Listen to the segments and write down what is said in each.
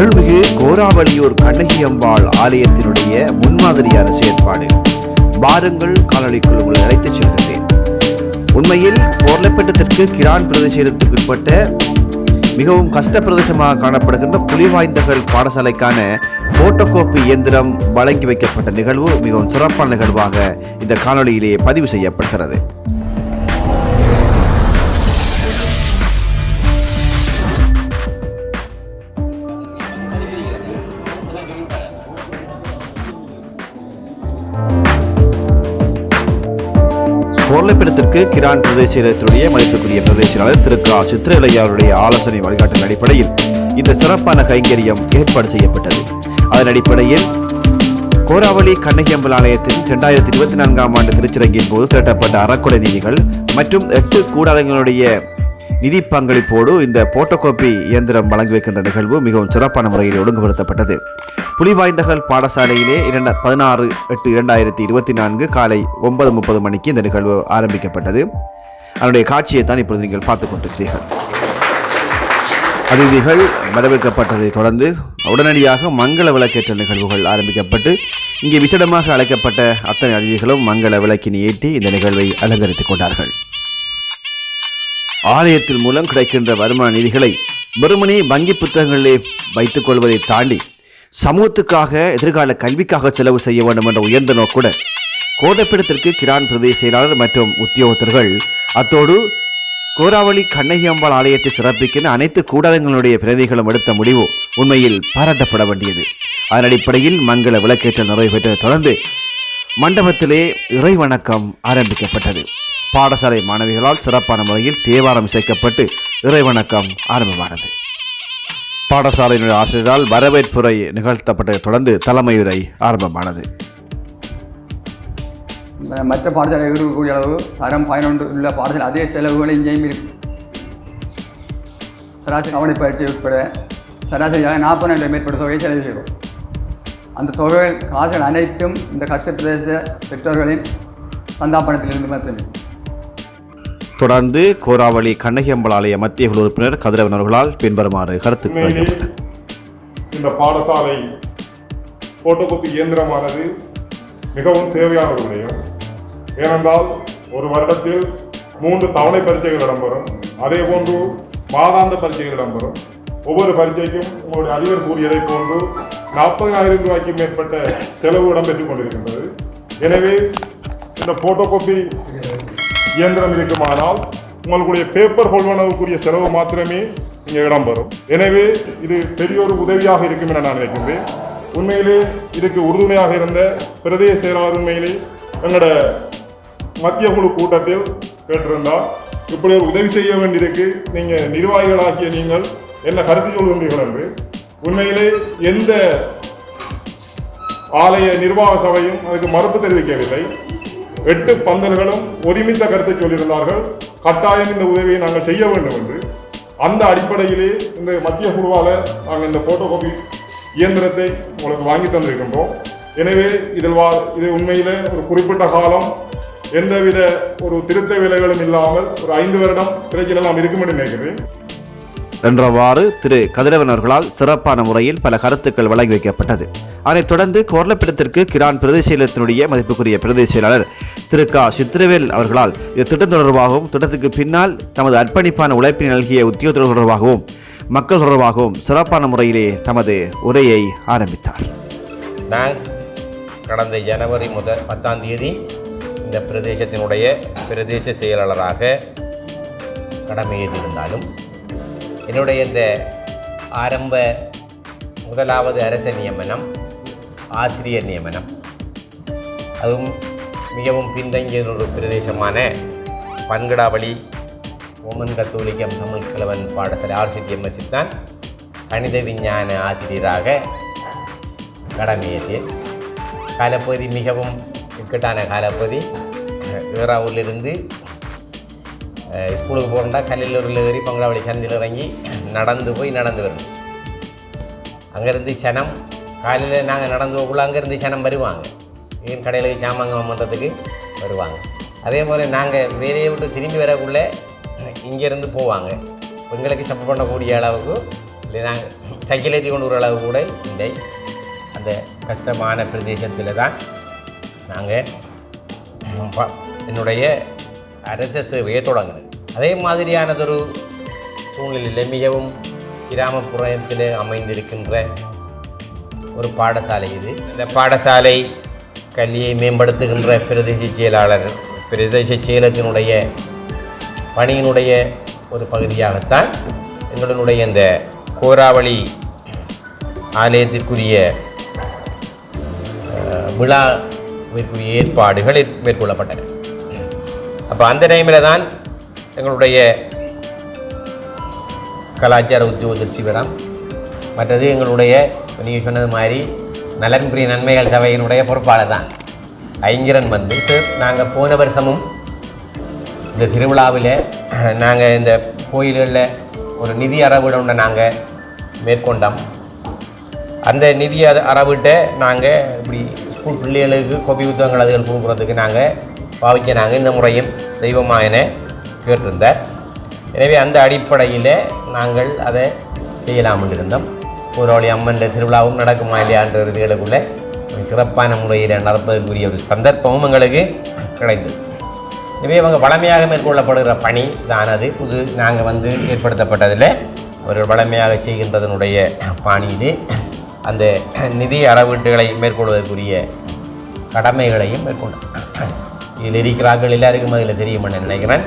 அருள்மிகு கோராவளியூர் கண்ணகி அம்பாள் ஆலயத்தினுடைய முன்மாதிரியான செயற்பாடு. பாருங்கள் காணொளிக்குள் உங்களை அழைத்துச் செல்கிறேன் உண்மையில் கோர்லப்பட்டத்திற்கு கிரான் பிரதேசத்துக்கு உட்பட்ட மிகவும் கஷ்ட பிரதேசமாக காணப்படுகின்ற புலிவாய்ந்தகள் பாடசாலைக்கான போட்டோகோப்பி இயந்திரம் வழங்கி வைக்கப்பட்ட நிகழ்வு மிகவும் சிறப்பான நிகழ்வாக இந்த காணொலியிலேயே பதிவு செய்யப்படுகிறது. கோர்லைப்படத்திற்கு கிரான் பிரதேசத்தினுடைய மதிப்புக்குரிய பிரதேசனாளர் திரு கா. சித்திரலையாருடைய ஆலோசனை வழிகாட்டின் அடிப்படையில் இந்த சிறப்பான கைங்கரியம் ஏற்பாடு செய்யப்பட்டது. அதன் அடிப்படையில் கோராவளி கண்ணகியம்பல் ஆலயத்தின் இரண்டாயிரத்தி இருபத்தி நான்காம் ஆண்டு திருச்சிரங்கின் போது திரட்டப்பட்ட அறக்குடை நிதிகள் மற்றும் எட்டு கூடாரங்களுடைய நிதி பங்களிப்போடு இந்த போட்டோகோப்பி இயந்திரம் வழங்கி வைக்கின்ற நிகழ்வு மிகவும் சிறப்பான முறையில் ஒழுங்குபடுத்தப்பட்டது. புலிவாய்ந்தகல் பாடசாலையிலே இரண்ட பதினாறு எட்டு இரண்டாயிரத்தி இருபத்தி நான்கு காலை ஒன்பது முப்பது மணிக்கு இந்த நிகழ்வு ஆரம்பிக்கப்பட்டது. அதனுடைய காட்சியை தான் இப்பொழுது நீங்கள் பார்த்துக் கொண்டிருக்கிறீர்கள். அதிதிகள் வரவேற்கப்பட்டதை தொடர்ந்து உடனடியாக மங்கள விளக்கேற்ற நிகழ்வுகள் ஆரம்பிக்கப்பட்டு இங்கே விசேடமாக அழைக்கப்பட்ட அத்தனை அதிதிகளும் மங்கள விளக்கினை ஏற்றி இந்த நிகழ்வை அலங்கரித்துக் கொண்டார்கள். ஆலயத்தின் மூலம் கிடைக்கின்ற வருமான நிதிகளை வெறுமனே வங்கி புத்தகங்களிலே வைத்துக் கொள்வதை தாண்டி சமூகத்துக்காக எதிர்கால கல்விக்காக செலவு செய்ய வேண்டும் என்ற உயர்ந்த நோக்குடன் கோதப்பிடத்திற்கு கிரான் பிரதேச செயலாளர் மற்றும் உத்தியோகத்தர்கள் அத்தோடு கோராவளி கண்ணகி அம்பாள் ஆலயத்தை சிறப்பிக்கின்ற அனைத்து கூடாரங்களுடைய பிரதிகளும் எடுத்த முடிவு உண்மையில் பாராட்டப்பட வேண்டியது. அதன் அடிப்படையில் மங்கள விளக்கேற்றம் நிறைவேற்றதை தொடர்ந்து மண்டபத்திலே இறை வணக்கம் ஆரம்பிக்கப்பட்டது. பாடசாலை மாணவிகளால் சிறப்பான முறையில் தேவாரம் இசைக்கப்பட்டு இறை வணக்கம் ஆரம்பமானது. பாடசாலையினுடைய ஆசிரியரால் வரவேற்புரை நிகழ்த்தப்பட்ட தொடர்ந்து தலைமையுரை ஆரம்பமானது. மற்ற பாடசாலை இருக்கக்கூடிய அளவு தரம் பயனொன்று உள்ள பாடசாலை அதே செலவுகள் இங்கேயும் இருக்கு. சராசரி கவனி பயிற்சி உட்பட சராசரியாக நாற்பதாயிரம் மேற்பட்ட தொகையை செலவு செய்கிறோம். அந்த தொகை காசுகள் அனைத்தும் இந்த கஷ்ட பிரதேச பெற்றோர்களின் சந்தாபனத்திலிருந்து மட்டுமே தொடர்ந்து கோராவளி கண்ணகியம்பலாலய ஆலய மத்திய குழு உறுப்பினர் கதிரவன் அவர்களால் பின்வருமாறு கருத்து இந்த பாடசாலை போட்டோகோப்பி இயந்திரமானது மிகவும் தேவையான ஒரு விடயம். ஏனென்றால் ஒரு வருடத்தில் மூன்று தவணை பரீட்சைகள் இடம்பெறும். அதே போன்று மாதாந்த பரீட்சைகள் இடம்பெறும். ஒவ்வொரு பரீட்சைக்கும் உங்களுடைய அதிபர் கூறியதை போன்று நாற்பதாயிரம் ரூபாய்க்கு மேற்பட்ட செலவு இடம்பெற்றுக் கொண்டிருக்கின்றது. எனவே இந்த போட்டோகோப்பி இயந்திரம் இருக்குமானால் உங்களுடைய பேப்பர் கொள்வனவுக்குரிய செலவு மாத்திரமே இங்கே இடம்பெறும் எனவே இது பெரிய ஒரு உதவியாக இருக்கும் என நான் நினைக்கின்றேன். உண்மையிலே இதுக்கு உறுதுணையாக இருந்த பிரதேச செயலாளர் உண்மையிலே எங்களோட மத்திய குழு கூட்டத்தில் கேட்டிருந்தார். இப்படி ஒரு உதவி செய்ய வேண்டியிருக்கு நீங்கள் நிர்வாகிகளாகிய நீங்கள் என்ன கருத்து சொல்கின்றீர்கள் என்று. உண்மையிலே எந்த ஆலய நிர்வாக சபையும் அதுக்கு மறுப்பு தெரிவிக்கவில்லை. எட்டு பந்தல்களும் ஒருமித்த கருத்தை சொல்லியிருந்தார்கள். கட்டாயம் இந்த உதவியை நாங்கள் செய்ய வேண்டும் என்று. அந்த அடிப்படையிலே இந்த மத்திய குழுவால் நாங்கள் இந்த போட்டோகாபி இயந்திரத்தை உங்களுக்கு வாங்கி தந்திருக்கின்றோம். எனவே இதில் வா இது உண்மையில் ஒரு குறிப்பிட்ட காலம் எந்தவித ஒரு திருத்த வேலைகளும் இல்லாமல் ஒரு ஐந்து வருடம் பிரச்சனை நாம் இருக்கும் என்று நினைக்கிறேன் என்றவாறு திரு கதிரவன் அவர்களால் சிறப்பான முறையில் பல கருத்துக்கள் வழங்கி வைக்கப்பட்டது. அதனைத் தொடர்ந்து கோர்லப்பிடத்திற்கு கிரான் பிரதேச செயலத்தினுடைய மதிப்புக்குரிய பிரதேச செயலாளர் திரு க. சித்திரவேல் அவர்களால் இந்த திட்டம் தொடர்பாகவும் திட்டத்துக்கு பின்னால் தமது அர்ப்பணிப்பான உழைப்பினை நல்கிய உத்தியோகத்தர் தொடர்பாகவும் மக்கள் தொடர்பாகவும் சிறப்பான முறையிலே தமது உரையை ஆரம்பித்தார். நான் கடந்த ஜனவரி முதல் பத்தாம் தேதி இந்த பிரதேசத்தினுடைய பிரதேச செயலாளராக கடமையேற்றிருந்தாலும் என்னுடைய இந்த ஆரம்ப முதலாவது அரச நியமனம் ஆசிரியர் நியமனம். அதுவும் மிகவும் பின்தங்கிய ஒரு பிரதேசமான பன்கடாவளி ஓமன் கத்தோலிக்கம் தமிழ் கிழவன் பாடசாலை ஆர்சிடிஎம்எஸ்சி தான் கணித விஞ்ஞான ஆசிரியராக கடமையேற்றேன். காலப்பகுதி மிகவும் இக்கட்டான காலப்பகுதி. வேறாவூரிலிருந்து ஸ்கூலுக்கு போகிறோம்னா கல்லூரியில் ஏறி பங்களாவளி சந்தில் இறங்கி நடந்து போய் நடந்து வரணும் அங்கேருந்து சனம் காலையில் நாங்கள் நடந்து போகக்குள்ள அங்கேருந்து சனம் வருவாங்க ஏன் கடையில் சாமாங்க பண்ணுறதுக்கு வருவாங்க அதே போல் நாங்கள் வேலையை விட்டு திரும்பி வரக்குள்ளே இங்கேருந்து போவாங்க பெண்களுக்கு சப்போர்ட் பண்ணக்கூடிய அளவுக்கு இல்லை நாங்கள் சைக்கிள் ஏற்றி கொண்டு வர அளவு கூட இல்லை அந்த கஷ்டமான பிரதேசத்தில் தான் நாங்கள் என்னுடைய அரச சேவையை தொடங்கினது. அதே மாதிரியானதொரு சூழ்நிலையில் மிகவும் கிராமப்புறத்தில் அமைந்திருக்கின்ற ஒரு பாடசாலை இது. இந்த பாடசாலை கல்வியை மேம்படுத்துகின்ற பிரதேச செயலாளர் பிரதேச செயலத்தினுடைய பணியினுடைய ஒரு பகுதியாகத்தான் எங்களுடைய இந்த கோராவளி ஆலயத்திற்குரிய விழாவிற்குரிய ஏற்பாடுகள் மேற்கொள்ளப்பட்டன. அப்போ அந்த டைமில் தான் எங்களுடைய கலாச்சார உத்தியோகத்தர் சிவராம் மற்றது எங்களுடைய நீங்கள் சொன்னது மாதிரி நலன்புரி நன்மைகள் சபையினுடைய பொறுப்பாளர் தான் ஐங்கரன் வந்து சார் நாங்கள் போன வருஷமும் இந்த திருவிழாவில் நாங்கள் இந்த கோயில்களில் ஒரு நிதி அறவிட நாங்கள் மேற்கொண்டோம். அந்த நிதி அத அறவிட்ட நாங்கள் இப்படி ஸ்கூல் பிள்ளைகளுக்கு கோப்பி புத்தகங்கள் அதுகள் கொடுக்குறதுக்கு நாங்கள் பாவிக்க நாங்கள் இந்த முறையும் செய்வோமா என கேட்டிருந்தார். எனவே அந்த அடிப்படையில் நாங்கள் அதை செய்யலாம்னு இருந்தோம். ஊரோளி அம்மன் திருவிழாவும் நடக்குமா இல்லையான்ற இதுகளுக்குள்ளே சிறப்பான முறையில் நடப்பதற்குரிய ஒரு சந்தர்ப்பமும் எங்களுக்கு கிடைத்தது. எனவே அவங்க வளமையாக மேற்கொள்ளப்படுகிற பணி தான் அது. புது நாங்கள் வந்து ஏற்படுத்தப்பட்டதில் அவர்கள் வளமையாக செய்கின்றதனுடைய பாணியிலே அந்த நிதி அறவீட்டுகளை மேற்கொள்வதற்குரிய கடமைகளையும் மேற்கொண்டார். இதில் இருக்கிறார்கள் எல்லாருக்கும் அதில் தெரியுமென்னு நினைக்கிறேன்.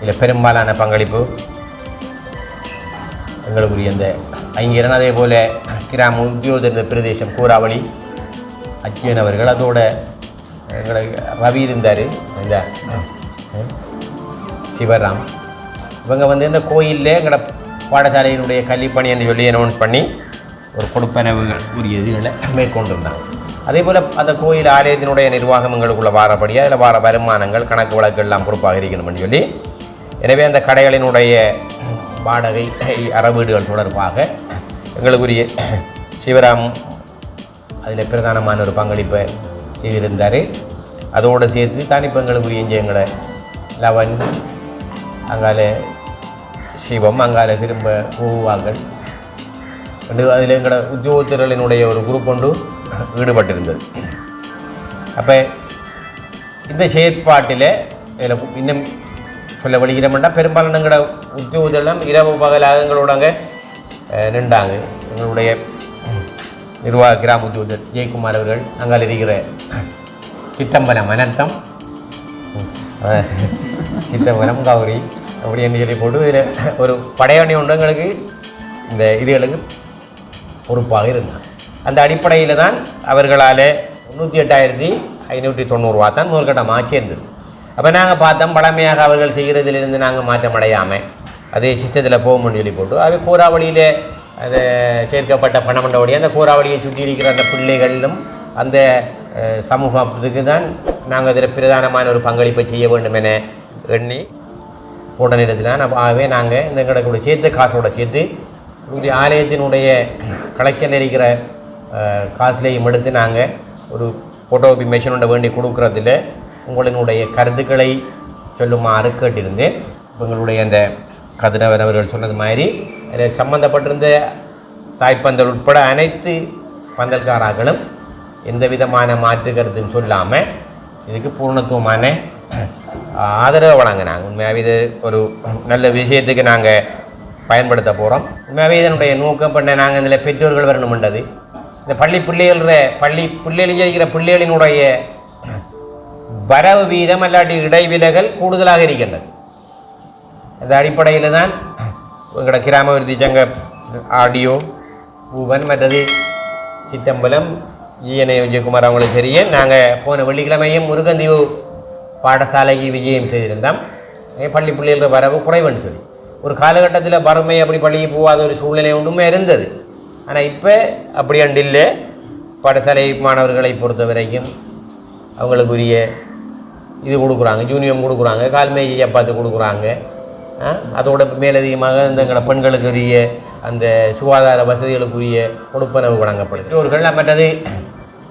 இதில் பெரும்பாலான பங்களிப்பு. எங்களுக்குரிய இந்த ஐங்கரன் அதே போல் கிராம உத்தியோக பிரதேசம் கூறாவளி அச்சியன் அவர்கள் அதோட எங்களுக்கு ரவி இருந்தார் இந்த சிவராம். இவங்க வந்து இந்த கோயிலில் எங்களோட பாடசாலையினுடைய கல்விப்பணி என்று சொல்லி அனௌன்ஸ் பண்ணி ஒரு கொடுப்பனவுகள் உரிய இதுகளை மேற்கொண்டிருந்தாங்க. அதே போல் அந்த கோயில் ஆலயத்தினுடைய நிர்வாகம் எங்களுக்குள்ள வாரப்படியாக இல்லை வார வருமானங்கள் கணக்கு வழக்கு எல்லாம் பொறுப்பாக இருக்கணும்னு சொல்லி. எனவே அந்த கடைகளினுடைய வாடகை அறவீடுகள் தொடர்பாக எங்களுக்குரிய சிவராம் அதில் பிரதானமான ஒரு பங்களிப்பை செய்திருந்தார். அதோடு சேர்த்து தானிப்பங்களுக்குரிய எங்களை லவன் அங்கால சிவம் அங்கால திரும்ப பூவாக்கள் அதில் எங்களோட உத்தியோகத்திரளினுடைய ஒரு குரூப் ஒன்று ஈடுபட்டிருந்தது. அப்போ இந்த செயற்பாட்டில் இதில் இன்னும் சொல்ல வழிகிறோம்னா பெரும்பாலும் எங்களோட உத்தியோகத்தெல்லாம் இரவு பகலாக எங்களோட அங்கே நின்றாங்க. எங்களுடைய நிர்வாக கிராம உத்தியோகர் ஜெயக்குமார் அவர்கள் அங்கால் இருக்கிற சித்தம்பலம் அனர்த்தம். சித்தம்பலம் கௌரி அப்படி என்று சொல்லி போட்டு இதில் ஒரு படையணி ஒன்று எங்களுக்கு இந்த இதுகளுக்கு பொறுப்பாக இருந்தான். அந்த அடிப்படையில் தான் அவர்களால் தொண்ணூற்றி எட்டாயிரத்தி ஐநூற்றி தொண்ணூறுரூவா தான் முதற்கட்டமாக சேர்ந்தது அப்போ நாங்கள் பார்த்தோம் பழமையாக அவர்கள் செய்கிறதிலிருந்து நாங்கள் மாற்றம் அடையாமல் அதே சிஸ்டத்தில் போகும்னு சொல்லி போட்டு அது கூறாவளியில் அது சேர்க்கப்பட்ட பணமண்டபடி அந்த கூறாவளியை சுற்றி இருக்கிற அந்த பிள்ளைகளிலும் அந்த சமூகத்துக்கு தான் நாங்கள் அதில் பிரதானமான ஒரு பங்களிப்பை செய்ய வேண்டும் என எண்ணி போட்ட நேரத்தில் ஆகவே நாங்கள் இந்த எங்களை கூட சேர்த்து காசோட சேர்த்து ஆலயத்தினுடைய கலெக்ஷனில் இருக்கிற காசுலேயும் எடுத்து நாங்கள் ஒரு ஃபோட்டோபி மிஷினோட வேண்டி கொடுக்குறதுல உங்களினுடைய கருத்துக்களை சொல்லுமாறு கேட்டிருந்தேன். உங்களுடைய அந்த கதிரவர் அவர்கள் சொன்னது மாதிரி அதில் சம்மந்தப்பட்டிருந்த தாய்ப்பந்தல் உட்பட அனைத்து பந்தல்காராக்களும் எந்த விதமான மாற்று கருத்தும் சொல்லாமல் இதுக்கு பூர்ணத்துவமான ஆதரவை வழங்கினாங்க. உண்மையாகவே இது ஒரு நல்ல விஷயத்துக்கு நாங்கள் பயன்படுத்த போகிறோம் உண்மையாகவே இதனுடைய நோக்கம் பண்ண நாங்கள் இதில் பெற்றோர்கள் வரணுமென்றது. இந்த பள்ளி பிள்ளைகள பள்ளி பிள்ளைகள் இருக்கிற பிள்ளைகளினுடைய வரவு வீதம் அல்லாட்டி இடைவிலகல் கூடுதலாக இருக்கின்றது. அந்த அடிப்படையில் தான் எங்களோட கிராம விருத்தி சங்க ஆடியோ பூவன் மற்றது சித்தம்பலம் ஜிஎன்ஏ விஜயகுமார் அவங்களுக்கு தெரியும். நாங்கள் போன வெள்ளிக்கிழமையும் முருகந்தீவு பாடசாலைக்கு விஜயம் செய்திருந்தோம். பள்ளி பிள்ளைகள வரவு குறைவுன்னு சொல்லி. ஒரு காலகட்டத்தில் வறுமை அப்படி பள்ளிக்கு போகாத ஒரு சூழ்நிலை ஒன்றுமே இருந்தது. ஆனால் இப்போ அப்படி அண்டு இல்லை. பாடசாலை மாணவர்களை பொறுத்த வரைக்கும் அவங்களுக்குரிய இது கொடுக்குறாங்க ஜூனியம் கொடுக்குறாங்க கால்மேஜி சப்பாத்து கொடுக்குறாங்க. அதோட மேலதிகமாக இந்த எங்களோட பெண்களுக்குரிய அந்த சுகாதார வசதிகளுக்குரிய கொடுப்பனவு வழங்கப்படும் பெற்றோர்கள் மற்றது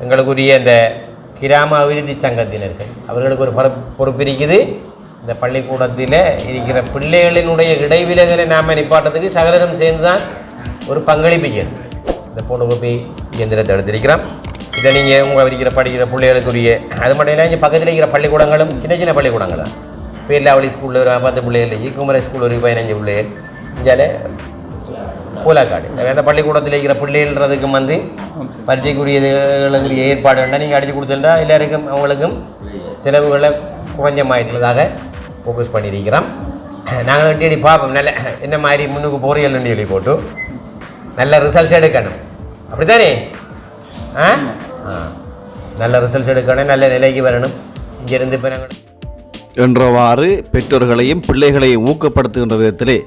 எங்களுக்குரிய இந்த கிராம அபிவிருத்தி சங்கத்தினர்கள். அவர்களுக்கு ஒரு பொறுப்பு பொறுப்பு இருக்குது இந்த பள்ளிக்கூடத்தில் இருக்கிற பிள்ளைகளினுடைய இடைவிலகலை நாம் நிப்பாட்டத்துக்கு சகலரும் சேர்ந்து தான் ஒரு பங்களிப்பிக்கணும் இந்த போட்டோகோப்பி இயந்திரத்தை எடுத்திருக்கிறோம் இதை நீங்கள் உங்கள் இருக்கிற படிக்கிற பிள்ளைகளுக்குரிய அது மட்டும் இல்லை இங்கே பக்கத்தில் இருக்கிற பள்ளிக்கூடங்களும் சின்ன சின்ன பள்ளிக்கூடங்கள் தான். பேர்லாவளி ஸ்கூலில் ஒரு பத்து பிள்ளைகள் ஈக்குமரை ஸ்கூலில் ஒரு பதினஞ்சு பிள்ளைகள். இந்தியாவில் பூலாக்காடு அந்த பள்ளிக்கூடத்தில் இருக்கிற பிள்ளைகள்ன்றதுக்கும் வந்து பரீட்சைக்குரியதுகளுக்குரிய ஏற்பாடுன்னா நீங்கள் அடித்து கொடுத்துட்டா எல்லாருக்கும் அவங்களுக்கும் செலவுகளை குறைஞ்ச மாதிரிதாக ஃபோக்கஸ் பண்ணியிருக்கிறோம். நாங்கள் டிடி பார்ப்போம். நல்ல என்ன மாதிரி முன்னுக்கு போகிறீங்கன்னு சொல்லி போட்டு. நல்ல ரிசல்ட்ஸ் எடுக்கணும். அப்படித்தானே? ஆ? ஆ. நல்ல ரிசல்ட்ஸ் எடுக்கணும் நல்ல நிலைக்கு வரணும். இங்கேருந்து இப்போ நாங்கள் என்றவாறு பெற்றோர்களையும் பிள்ளைகளையும் ஊக்கப்படுத்துகின்ற விதத்திலே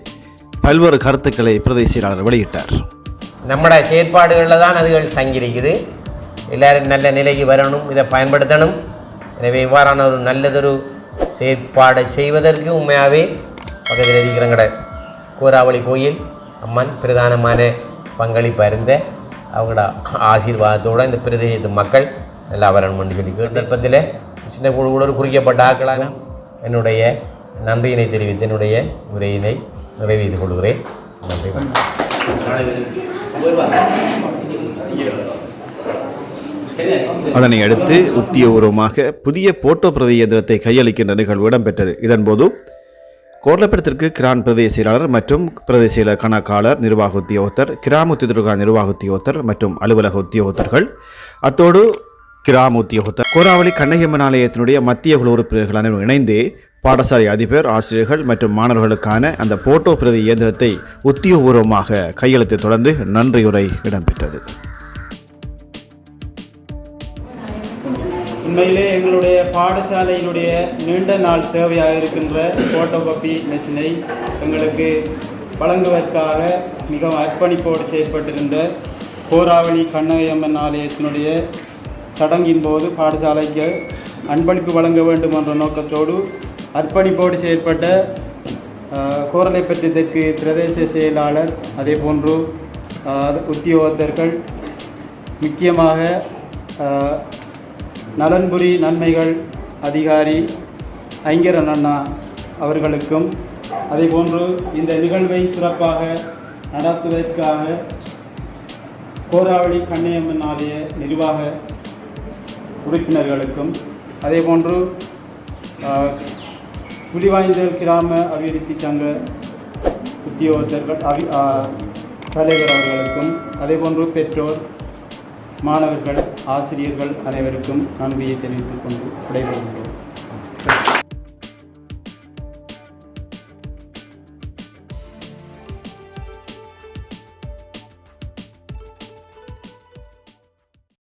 பல்வேறு கருத்துக்களை பிரதேச செயலாளர் வெளியிட்டார். நம்மட செயற்பாடுகளில் தான் அதுகள் தங்கியிருக்குது. எல்லாரும் நல்ல நிலைக்கு வரணும் இதை பயன்படுத்தணும். எனவே இவ்வாறான ஒரு நல்லதொரு செயற்பாடை செய்வதற்கு உண்மையாகவே பக்கத்தில் இருக்கிறங்கிற கோராவளி கோயில் அம்மன் பிரதானமான பங்களிப்பாக இருந்த அவங்களோட ஆசீர்வாதத்தோடு இந்த பிரதேசத்து மக்கள் நல்லா வரணும்னு சொல்லி சந்தர்ப்பத்தில் சின்ன குழு கூட ஒரு குறிக்கப்பட்ட ஆக்களாக என்னுடைய நன்றியினை தெரிவித்து என்னுடைய உரையினை நிறைவேற்றி கொள்கிறேன். நன்றி. அதனை அடுத்து உத்தியபூர்வமாக புதிய போட்டோ பிரதி இயந்திரத்தை கையளிக்கின்ற நிகழ்வு இடம்பெற்றது. இதன்போது கோர்லப்படத்திற்கு கிரான் பிரதேச செயலாளர் மற்றும் பிரதேச செயலர் கணக்காளர் நிர்வாக உத்தியோகத்தர் கிராம உத்தியோக நிர்வாக உத்தியோகத்தர் மற்றும் அலுவலக உத்தியோகத்தர்கள். அத்தோடு கிராம உத்தியோகத்தர். கோராவளி கண்ணகியம்மன் ஆலயத்தினுடைய மத்திய குழு உறுப்பினர்கள் அனைவரும் இணைந்து பாடசாலை அதிபர் ஆசிரியர்கள் மற்றும் மாணவர்களுக்கான அந்த போட்டோ பிரதி இயந்திரத்தை உத்தியோகபூர்வமாக கையெழுத்தை தொடர்ந்து நன்றியுரை இடம்பெற்றது. உண்மையிலே எங்களுடைய பாடசாலையினுடைய நீண்ட நாள் தேவையாக இருக்கின்ற ஃபோட்டோகாப்பி மெஷினை எங்களுக்கு வழங்குவதற்காக மிகவும் அர்ப்பணிப்போடு செயற்பட்டிருந்த கோராவளி கண்ணகையம்மன் ஆலயத்தினுடைய சடங்கின் போது பாடசாலைக்கு அன்பளிப்பு வழங்க வேண்டும் என்ற நோக்கத்தோடு அர்ப்பணிப்போடு செயற்பட்ட கோரலை பற்றியதற்கு பிரதேச செயலாளர் அதே போன்று உத்தியோகத்தர்கள் முக்கியமாக நலன்புரி நன்மைகள் அதிகாரி ஐங்கரன் அண்ணா அவர்களுக்கும் அதேபோன்று இந்த நிகழ்வை சிறப்பாக நடத்துவதற்காக கோராவளி கண்ணையம்மன் ஆலய நிர்வாக உறுப்பினர்களுக்கும் அதேபோன்று ஆஹ், புலிவாய்ந்தல் கிராம அபிவிருத்தி சங்க உத்தியோகத்தர்கள் அவி தலைவர் அவர்களுக்கும் அதேபோன்று பெற்றோர் மாணவர்கள் ஆசிரியர்கள் அனைவருக்கும் நன்றியை தெரிவித்துக் கொண்டு விடைபெறுகிறோம்.